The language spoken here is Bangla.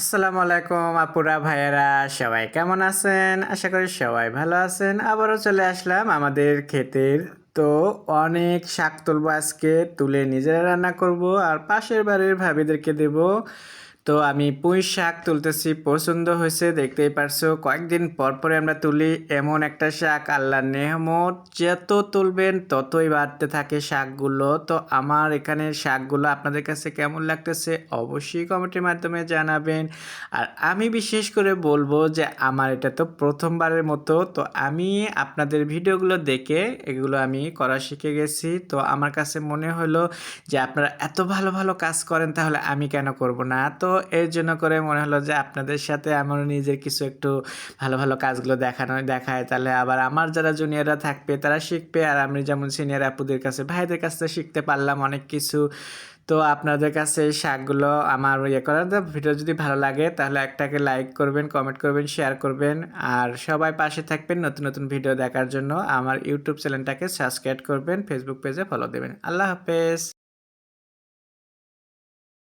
আসসালামু আলাইকুম, আপুরা, ভাইয়েরা, সবাই কেমন আছেন? আশা করি সবাই ভালো আছেন। আবারও চলে আসলাম আমাদের ক্ষেতের। তো অনেক শাক তুলবো আজকে, তুলে নিজেরা রান্না করব। আর পাশের বাড়ির ভাবিদেরকে দেব তো আমি পুঁই শাক তুলতেছি, পছন্দ হয়েছে, দেখতেই পারছ। কয়েকদিন পর পরে আমরা তুলি এমন একটা শাক আল্লাহ নেহমত, যত তুলবেন ততই বাড়তে থাকে শাকগুলো। তো আমার এখানে শাকগুলো আপনাদের কাছে কেমন লাগতেছে অবশ্যই কমেন্টের মাধ্যমে জানাবেন। আর আমি বিশেষ করে বলব যে আমার এটা তো প্রথমবারের মতো, তো আমি আপনাদের ভিডিওগুলো দেখে এগুলো আমি করা শিখে গেছি। তো আমার কাছে মনে হলো যে আপনারা এত ভালো ভালো কাজ করেন, তাহলে আমি কেন করব না? তো এর জন্য করে মনে হলো যে আপনাদের সাথে আমার নিজের কিছু একটু ভালো ভালো কাজগুলো দেখানো, দেখায়। তাহলে আবার আমার যারা জুনিয়ররা থাকবে, তারা শিখবে। আর আমি যেমন সিনিয়র আপুদের কাছে, ভাইদের কাছ থেকে শিখতে পারলাম অনেক কিছু। তো আপনাদের কাছে এই শাকগুলো আমার ইয়ে করার ভিডিও যদি ভালো লাগে, তাহলে একটাকে লাইক করবেন কমেন্ট করবেন শেয়ার করবেন। আর সবাই পাশে থাকবেন নতুন নতুন ভিডিও দেখার জন্য। আমার ইউটিউব চ্যানেলটাকে সাবস্ক্রাইব করবেন ফেসবুক পেজে ফলো দেবেন। আল্লাহ হাফেজ।